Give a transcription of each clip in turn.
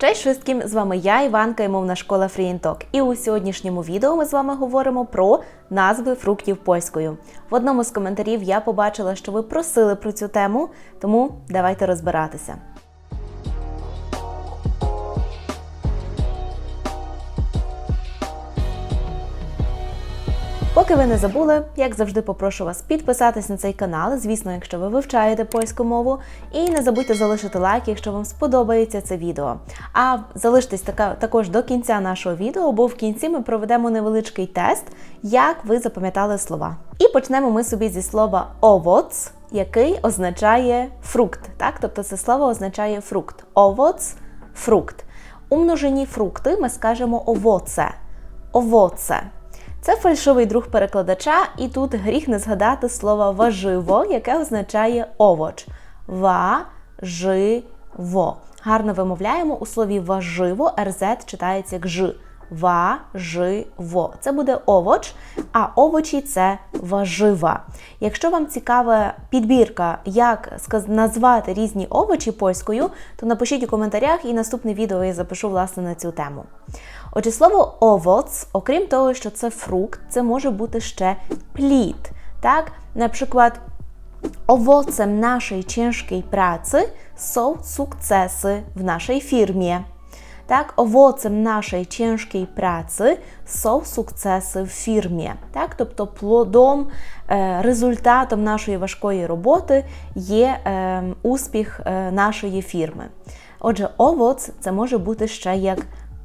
Cześć wszystkim! З вами я, Іванка і мовна школа Фрієнток. І у сьогоднішньому відео ми з вами говоримо про назви фруктів польською. В одному з коментарів я побачила, що ви просили про цю тему, тому давайте розбиратися. Поки ви не забули, як завжди попрошу вас підписатись на цей канал, звісно, якщо ви вивчаєте польську мову, і не забудьте залишити лайк, якщо вам сподобається це відео. А залиштесь така, також до кінця нашого відео, бо в кінці ми проведемо невеличкий тест, як ви запам'ятали слова. І почнемо ми собі зі слова овоц, який означає фрукт. Так? Тобто це слово означає фрукт. Овоц фрукт. У множині фрукти ми скажемо овоце. Овоце. Це фальшивий друг перекладача, і тут гріх не згадати слово важиво, яке означає овоч. Ва-жи-во. Гарно вимовляємо у слові важиво, РЗ читається як ж. Ва-жи-во. Це буде овоч, а овочі це важива. Якщо вам цікава підбірка, як назвати різні овочі польською, то напишіть у коментарях і наступне відео я запишу власне на цю тему. Отже, слово овоц, окрім того, що це фрукт, це може бути ще плід. Так? Наприклад, owocem naszej ciężkiej pracy są sukcesy w naszej firmie. Tak, owocem naszej ciężkiej pracy są sukcesy в фірмі. Так, тобто плодом, е, результатом нашої важкої роботи є е, успіх е, нашої фірми. Отже, овоц це може бути ще як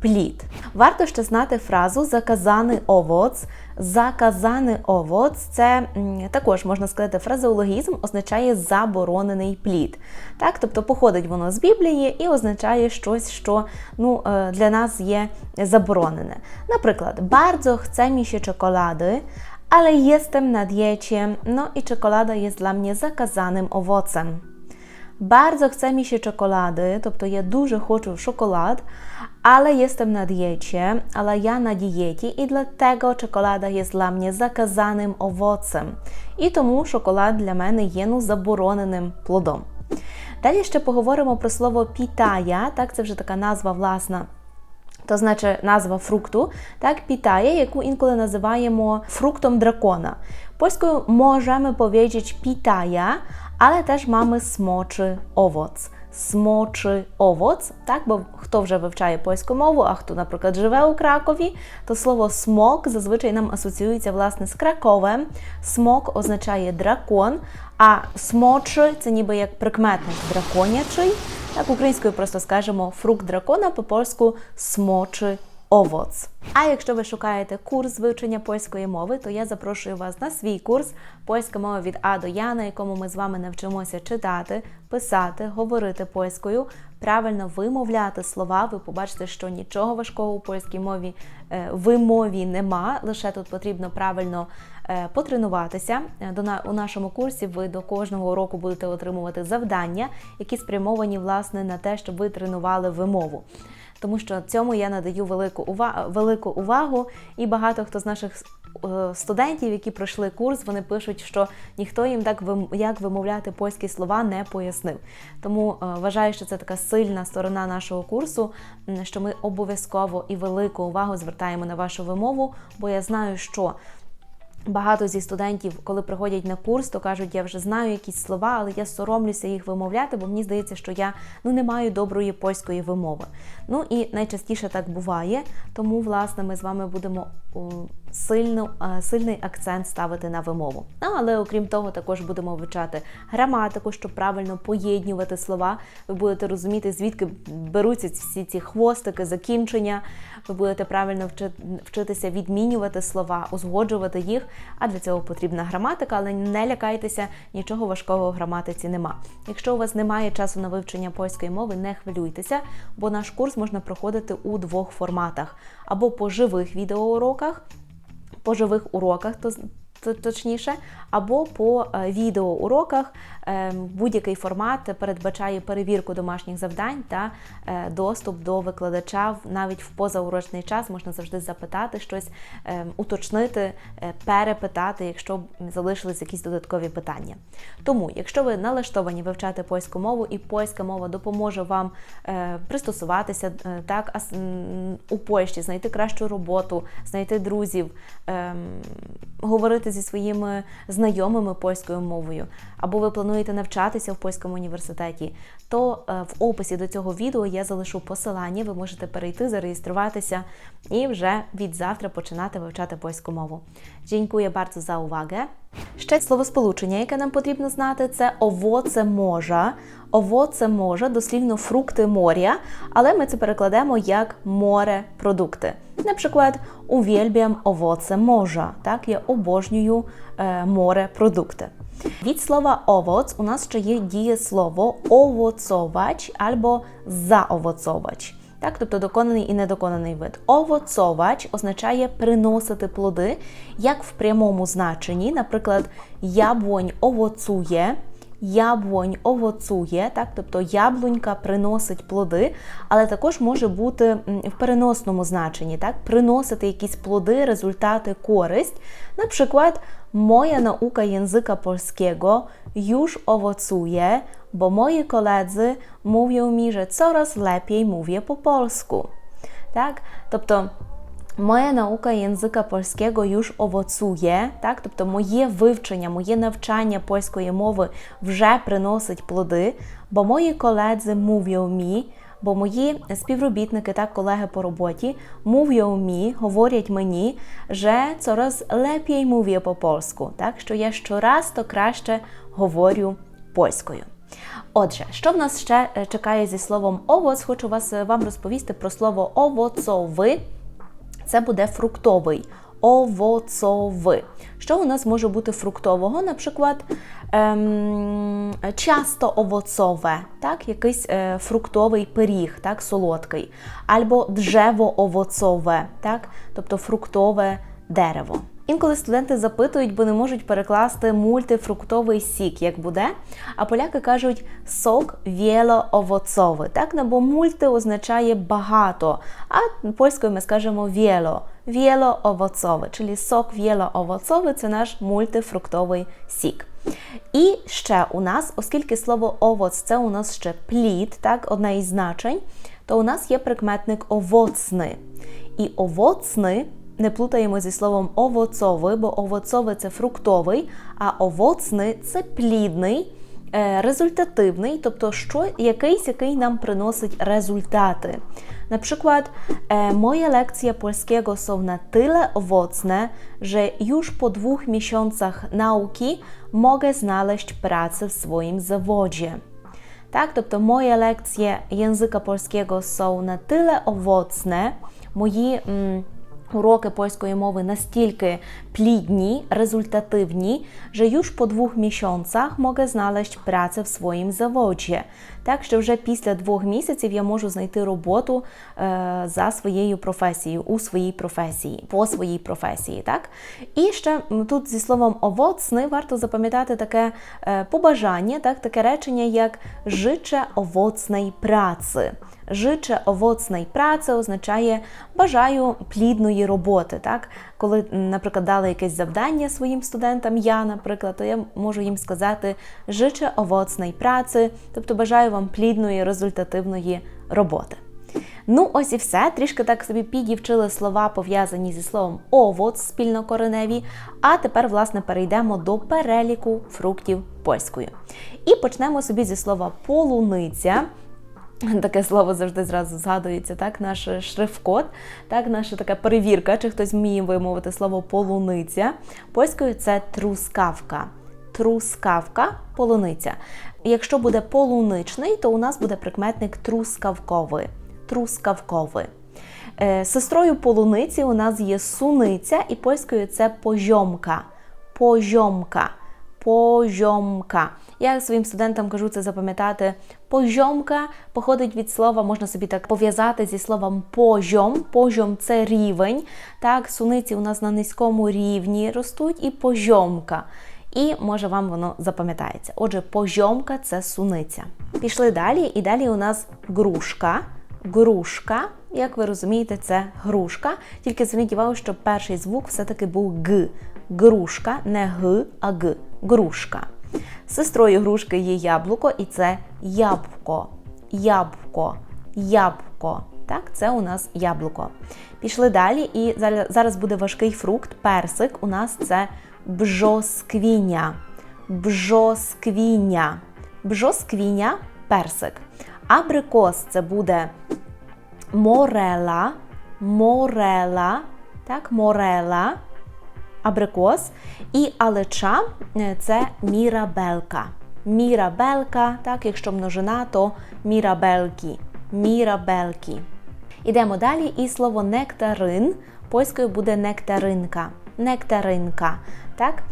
плід. Варто ще знати фразу заказаний овоц. Заказаний овоц це також можна сказати фразеологізм, означає заборонений плід. Так, тобто походить воно з Біблії і означає щось, що ну, е, для нас є заборонене. Наприклад, bardzo chce mi się czekolady, ale jestem na diecie, no i czekolada jest dla mnie zakazanym owocem. Bardzo chce mi się czekolady, тобто я дуже хочу шоколад, ale jestem na diecie, ale ja na diecie i dlatego czekolada jest dla mnie zakazanym owocem. І тому шоколад для мене є ну, забороненим плодом. Далі ще поговоримо про слово пітая, так, це вже така назва власна to znaczy nazwa фрукту, так, pitaya, яку інколи називаємо фруктом дракона. Польською можемо powiedzieć pitaya, але теж mamy смочий овоц. Смочий овоц, так, бо хто вже вивчає польську мову, а хто, наприклад, живе у Кракові, то слово смок зазвичай нам асоціюється власне з Краковем. Смок означає дракон, а смочи це ніби як прикметник драконячий. Так, українською просто скажемо фрукт дракона, по-польську смочи овоц. А якщо ви шукаєте курс вивчення польської мови, то я запрошую вас на свій курс Польська мова від А до Я, на якому ми з вами навчимося читати, писати, говорити польською, правильно вимовляти слова. Ви побачите, що нічого важкого у польській мові е, вимові нема. Лише тут потрібно правильно е, потренуватися. Е, у нашому курсі ви до кожного уроку будете отримувати завдання, які спрямовані власне на те, щоб ви тренували вимову тому що цьому я надаю велику увагу, велику увагу. І багато хто з наших студентів, які пройшли курс, вони пишуть, що ніхто їм так як вимовляти польські слова не пояснив. Тому е, вважаю, що це така сильна сторона нашого курсу, що ми обов'язково і велику увагу звертаємо на вашу вимову, бо я знаю, що. Багато зі студентів, коли приходять на курс, то кажуть, я вже знаю якісь слова, але я соромлюся їх вимовляти, бо мені здається, що я ну не маю доброї польської вимови. Ну і найчастіше так буває. Тому, власне, ми з вами будемо о, сильно, е, сильний акцент ставити на вимову. Ну, але окрім того, також будемо вивчати граматику, щоб правильно поєднювати слова. Ви будете розуміти, звідки беруться всі ці хвостики, закінчення. Ви будете правильно вчи- вчитися відмінювати слова, узгоджувати їх. А для цього потрібна граматика, але не лякайтеся, нічого важкого в граматиці нема. Якщо у вас немає часу на вивчення польської мови, не хвилюйтеся, бо наш курс можна проходити у двох форматах: або по живих відеоуроках, по живих уроках, то точніше, або по е, відеоуроках. Е, Будь-який формат передбачає перевірку домашніх завдань та е, доступ до викладача навіть в позаурочний час. Можна завжди запитати щось, е, уточнити, е, перепитати, якщо залишились якісь додаткові питання. Тому, якщо ви налаштовані вивчати польську мову, і польська мова допоможе вам е, пристосуватися так, у Польщі, знайти кращу роботу, знайти друзів, ем, говорити зі своїми знайомими польською мовою, або ви плануєте навчатися в польському університеті, то е, в описі до цього відео я залишу посилання. Ви можете перейти, зареєструватися і вже від завтра починати вивчати польську мову. Дякую bardzo за увагу. Ще словосполучення, яке нам потрібно знати, це овоце моря. Овоце моря, дослівно фрукти моря, але ми це перекладемо як море-продукти. Наприклад, uwielbiam owoce morza. Так, я обожнюю е, море-продукти. Від слова овоц у нас ще є дієслово овоцовач або заовоцовач. Так, тобто доконаний і недоконаний вид. Овоцовач означає приносити плоди, як в прямому значенні, наприклад, яблунь овоцує, яблунь овоцує, так, тобто яблунька приносить плоди, але також може бути м, в переносному значенні, так, приносити якісь плоди, результати, користь. Наприклад, moja nauka języka polskiego już owocuje, bo moi koledzy mówią mi, że coraz lepiej mówię po polsku. Так? Тобто моя наука язика польського już owocuje, так? тобто моє вивчення, моє навчання польської мови вже приносить плоди, бо мої коледзи mówią mi, бо мої співробітники та колеги по роботі mówią mi, говорять мені, że coraz lepiej mówię po polsku, так? що я щораз то краще говорю польською. Отже, що в нас ще е, чекає зі словом овоц? Хочу вас е, вам розповісти про слово овоцовий. Це буде фруктовий. Овоцовий. Що у нас може бути фруктового? Наприклад, ем, часто овоцове, так? якийсь е, фруктовий пиріг, так? солодкий, або джево овоцове, так? тобто фруктове дерево. Інколи студенти запитують, бо не можуть перекласти мультифруктовий сік, як буде. А поляки кажуть сок вєлоовоцовий. Так, ну, бо мульти означає багато, а польською ми скажемо вєло. Вєлоовоцовий, czyli сок вєлоовоцовий – це наш мультифруктовий сік. І ще у нас, оскільки слово овоц це у нас ще плід, так, одне із значень, то у нас є прикметник овоцний. І овоцний не плутаємо зі словом овоцовий, бо овоцовий це фруктовий, а овоцний це плідний, е, результативний, тобто що, якийсь, який нам приносить результати. Наприклад, e, moje lekcje polskiego są na tyle owocne, że już po dwóch miesiącach nauki mogę znaleźć pracę w swoim zawodzie. Tak, тобто мої лекції języka polskiego są na tyle owocne, мої м, уроки польської мови настільки плідні, результативні, że już po dwóch miesiącach mogę znaleźć pracę w swoim zawodzie. Так що вже після двох місяців я можу знайти роботу е, за своєю професією, у своїй професії, по своїй професії. Так? І ще тут зі словом овоцний варто запам'ятати таке е, побажання, так, таке речення, як жиче овоцnej праці. Życzę owocnej pracy означає бажаю плідної роботи. Так? Коли, наприклад, дали якесь завдання своїм студентам, я, наприклад, то я можу їм сказати Życzę owocnej pracy, тобто бажаю вам плідної, результативної роботи. Ну, ось і все. Трішки так собі підівчили слова, пов'язані зі словом овоц спільнокореневі. А тепер, власне, перейдемо до переліку фруктів польською. І почнемо собі зі слова полуниця. Таке слово завжди зразу згадується, так, наш шрифт-код, так, наша така перевірка, чи хтось вміє вимовити слово полуниця. Польською це трускавка. Трускавка, полуниця. Якщо буде полуничний, то у нас буде прикметник трускавковий. Трускавковий. Е, Сестрою полуниці у нас є суниця, і польською це позьомка. Позьомка. Позьомка. Я своїм студентам кажу це запам'ятати. Позьомка походить від слова, можна собі так пов'язати зі словом позьом. Позьом це рівень. Так, суниці у нас на низькому рівні ростуть, і позьомка. І може вам воно запам'ятається. Отже, позьомка це суниця. Пішли далі, і далі у нас грушка. Грушка, як ви розумієте, це грушка. Тільки зверніть увагу, що перший звук все-таки був г. Грушка, не г, а г. Грушка. Сестрою грушки є яблуко, і це ябко. Ябко. Ябко. Так, це у нас яблуко. Пішли далі, і зараз буде важкий фрукт, персик. У нас це бжосквіня. Бжосквіня. Бжосквіня персик. Абрикос це буде морела, морела, так, морела, абрикос. І алеча це мірабелка. Мірабелка, так, якщо множина, то мірабелки. Мірабелки. Ідемо далі, і слово нектарин польською буде нектаринка. Нектаринка. Так?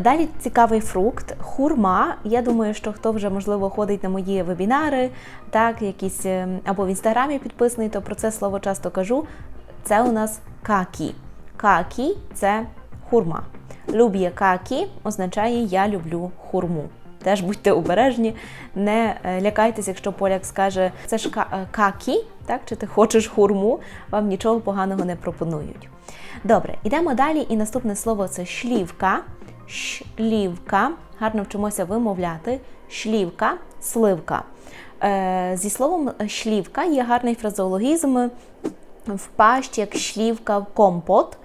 Далі цікавий фрукт, хурма. Я думаю, що хто вже можливо ходить на мої вебінари, так, якісь або в інстаграмі підписаний, то про це слово часто кажу. Це у нас какі. Какі це хурма. Люб'є какі означає я люблю хурму. Теж будьте обережні, не лякайтеся, якщо поляк скаже це ж какі, так, чи ти хочеш хурму, вам нічого поганого не пропонують. Добре, йдемо далі. І наступне слово це шлівка. Шлівка. Гарно вчимося вимовляти. Шлівка, сливка. Е, Зі словом шлівка є гарний фразеологізм впасть як шлівка в компот.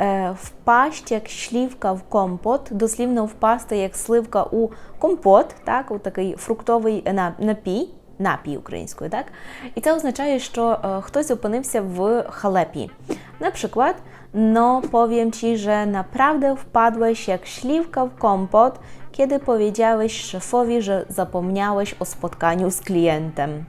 Е, впасть як шлівка в компот, дослівно впасти як сливка у компот, так, у такий фруктовий напій напій українською, так? І це означає, що е, хтось опинився в халепі. Наприклад, no powiem ci, że naprawdę wpadłeś jak śliwka w kompot, kiedy powiedziałeś szefowi, że zapomniałeś o spotkaniu z klientem.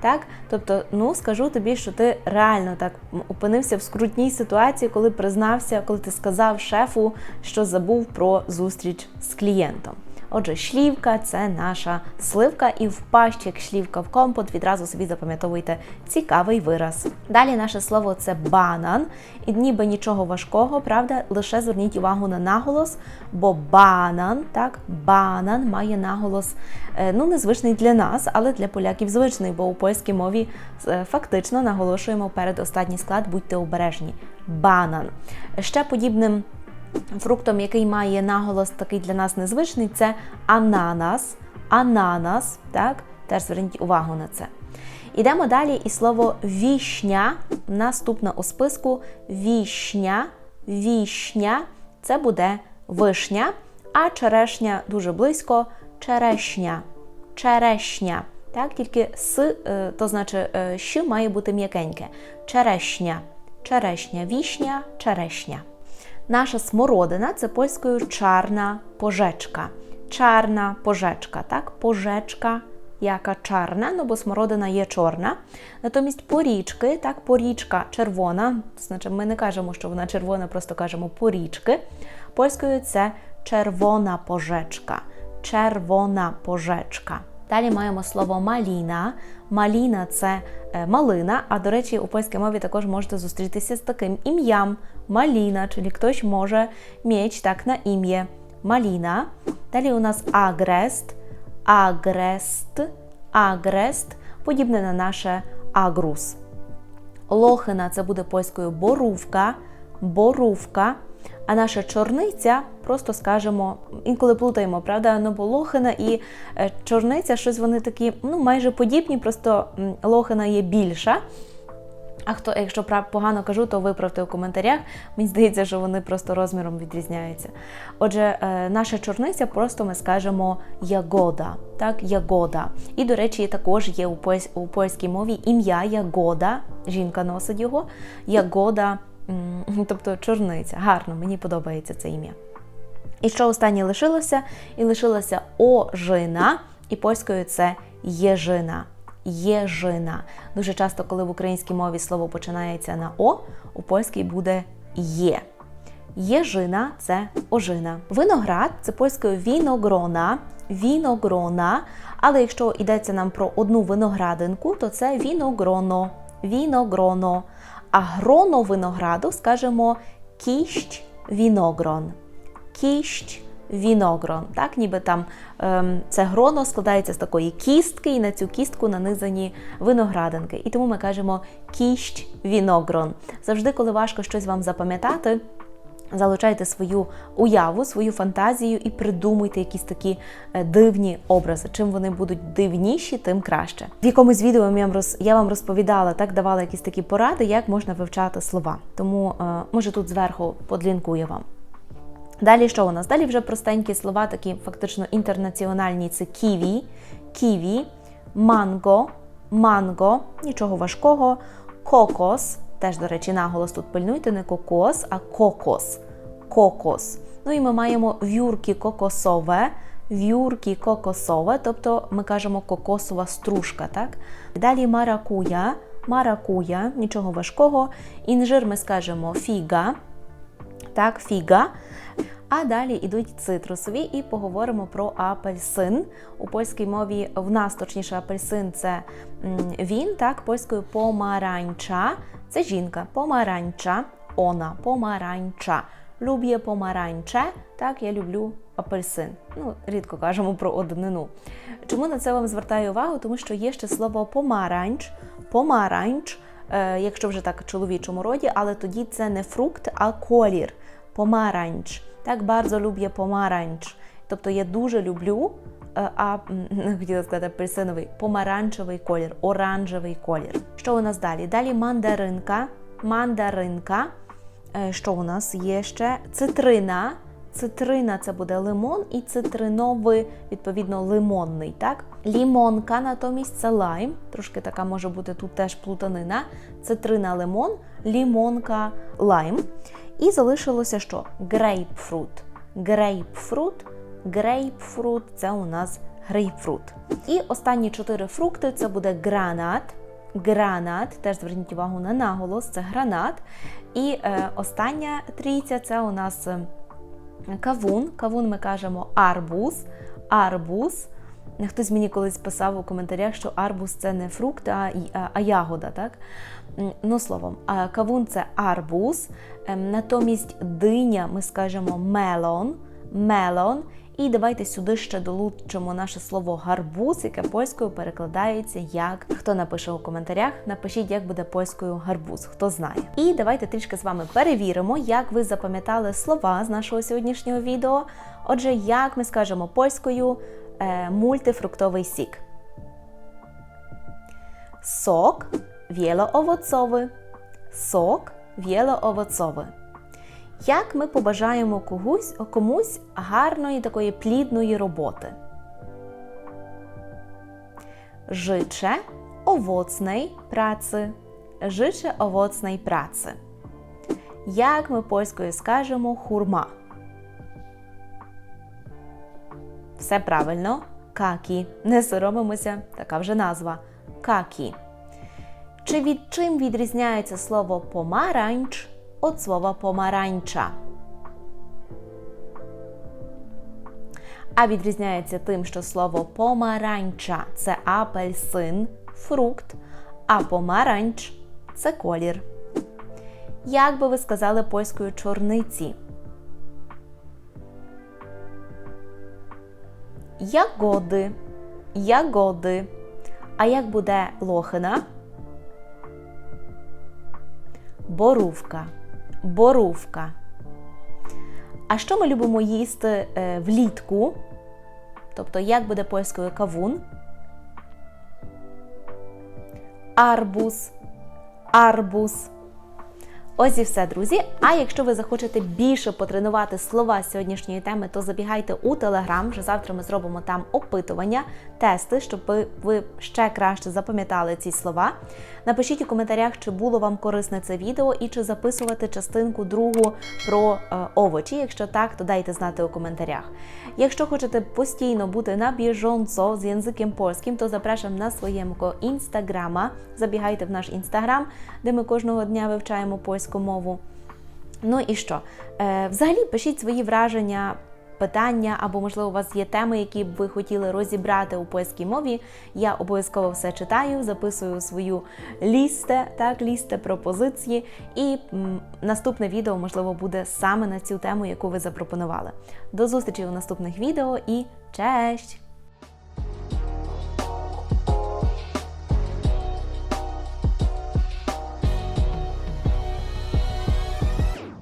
Так? Тобто, ну скажу тобі, що ти реально так опинився в скрутній ситуації, коли признався, коли ти сказав шефу, що забув про зустріч з клієнтом. Отже, шлівка це наша сливка, і впасть, як шлівка в компот, відразу собі запам'ятовуйте цікавий вираз. Далі наше слово це банан, і ніби нічого важкого, правда, лише зверніть увагу на наголос, бо банан, так, банан має наголос, е, ну, незвичний для нас, але для поляків звичний, бо у польській мові е, фактично наголошуємо перед останній склад, будьте обережні. Банан. Ще подібним. Фруктом, який має наголос такий для нас незвичний, це ананас. Ананас, так? Теж зверніть увагу на це. Ідемо далі, і слово вішня. Наступна у списку вішня. Вішня це буде вишня, а черешня дуже близько черешня. Черешня. Так, Тільки с, е, то значить, що має бути м'якеньке. Черешня. Черешня, вішня, черешня. Наша смородина це польською чарна пожечка. Чарна пожечка, так? Пожечка, яка чарна, ну бо смородина є чорна. Натомість порічки, так, порічка червона. Значить, ми не кажемо, що вона червона, просто кажемо порічки. Польською це червона пожечка. Червона пожечка. Далі маємо слово маліна. Маліна це е, малина, а до речі, у польській мові також можете зустрітися з таким ім'ям Маліна, czyli хтось може mieć так на ім'я Маліна. Далі у нас агрест, агрест, агрест, подібне на наше агрус. Лохина це буде польською борувка, борувка. А наша чорниця, просто скажемо, інколи плутаємо, правда, ну бо лохина і е, чорниця, щось вони такі ну, майже подібні, просто лохина є більша. А хто, якщо погано кажу, то виправте у коментарях. Мені здається, що вони просто розміром відрізняються. Отже, е, наша чорниця просто ми скажемо ягода. Так, ягода. І, до речі, також є у польській мові ім'я Ягода. Жінка носить його. Ягода, тобто чорниця. Гарно, мені подобається це ім'я. І що останнє лишилося? І лишилося ожина, і польською це єжина єжина. Дуже часто, коли в українській мові слово починається на О, у польській буде є. Єжина це ожина. Виноград це польською віногрона. віногрона. Але якщо йдеться нам про одну виноградинку, то це віногроно. Віногроно. А гроно винограду скажемо кіщ віногрон. Кіщ віногрон. Так, ніби там ем, це гроно складається з такої кістки, і на цю кістку нанизані виноградинки. І тому ми кажемо кіщ віногрон. Завжди, коли важко щось вам запам'ятати. Залучайте свою уяву, свою фантазію і придумуйте якісь такі е, дивні образи. Чим вони будуть дивніші, тим краще. В якомусь відео я вам розповідала, так давала якісь такі поради, як можна вивчати слова. Тому е, може тут зверху подлінкую вам. Далі що у нас? Далі вже простенькі слова, такі фактично інтернаціональні. Це ківі, ківі, манго, манго, нічого важкого, кокос. Теж, до речі, наголос тут пильнуйте, не кокос, а кокос. Кокос. Ну і ми маємо в'юрки кокосове, в'юрки кокосове, тобто ми кажемо кокосова стружка. так? Далі маракуя, маракуя, нічого важкого. Інжир ми скажемо фіга, так, фіга. А далі йдуть цитрусові і поговоримо про апельсин. У польській мові в нас точніше апельсин це він, так, польською помаранча. Це жінка, помаранча, она, помаранча. Люблю помаранче, так, я люблю апельсин. Ну, рідко кажемо про однину. Чому на це вам звертаю увагу? Тому що є ще слово помаранч, помаранч, е, якщо вже так чоловічому роді, але тоді це не фрукт, а колір. Помаранч. Так bardzo люблю помаранч. Тобто я дуже люблю, а хотіла сказати апельсиновий, помаранчевий колір, оранжевий колір. Що у нас далі? Далі мандаринка, мандаринка. Що у нас є ще? Цитрина. Цитрина це буде лимон і цитриновий, відповідно, лимонний. Так? Лімонка натомість це лайм. Трошки така може бути тут теж плутанина. Цитрина лимон, лімонка лайм. І залишилося що? Грейпфрут. Грейпфрут. Грейпфрут це у нас грейпфрут. І останні чотири фрукти це буде гранат. Гранат, теж зверніть увагу на наголос, це гранат. І е, остання трійця це у нас е, кавун. Кавун ми кажемо арбуз. Арбуз. Хтось мені колись писав у коментарях, що арбуз це не фрукт, а, а, ягода. Так? Ну, словом, кавун це арбуз. Ем, Натомість диня ми скажемо мелон. Мелон. І давайте сюди ще долучимо наше слово гарбуз, яке польською перекладається як хто напише у коментарях, напишіть, як буде польською гарбуз, хто знає. І давайте трішки з вами перевіримо, як ви запам'ятали слова з нашого сьогоднішнього відео. Отже, як ми скажемо польською мультифруктовий сік. Сок wieloowocowy. Сок wieloowocowy. Як ми побажаємо когось, комусь гарної такої плідної роботи? Życzę owocnej pracy. Życzę owocnej pracy. Як ми польською скажемо хурма? Все правильно. Какі. Не соромимося, така вже назва. Какі. Чи від чим відрізняється слово помаранч від слова помаранча? А відрізняється тим, що слово помаранча це апельсин, фрукт, а помаранч це колір. Як би ви сказали польською чорниці? Ягоди. Ягоди. А як буде лохина? Борувка. Борувка. А що ми любимо їсти е, влітку? Тобто, як буде польською кавун? Арбуз. Арбуз. Ось і все, друзі. А якщо ви захочете більше потренувати слова сьогоднішньої теми, то забігайте у Телеграм. Вже завтра ми зробимо там опитування, тести, щоб ви- ще краще запам'ятали ці слова. Напишіть у коментарях, чи було вам корисне це відео і чи записувати частинку другу про е, овочі. Якщо так, то дайте знати у коментарях. Якщо хочете постійно бути на біжонцо з язиком польським, то запрошую на своєму інстаграма. Забігайте в наш інстаграм, де ми кожного дня вивчаємо польську мову. Ну і що? Е, взагалі пишіть свої враження питання, або, можливо, у вас є теми, які б ви хотіли розібрати у польській мові. Я обов'язково все читаю, записую свою лісте, так, лісте пропозиції. І м, наступне відео, можливо, буде саме на цю тему, яку ви запропонували. До зустрічі у наступних відео і честь!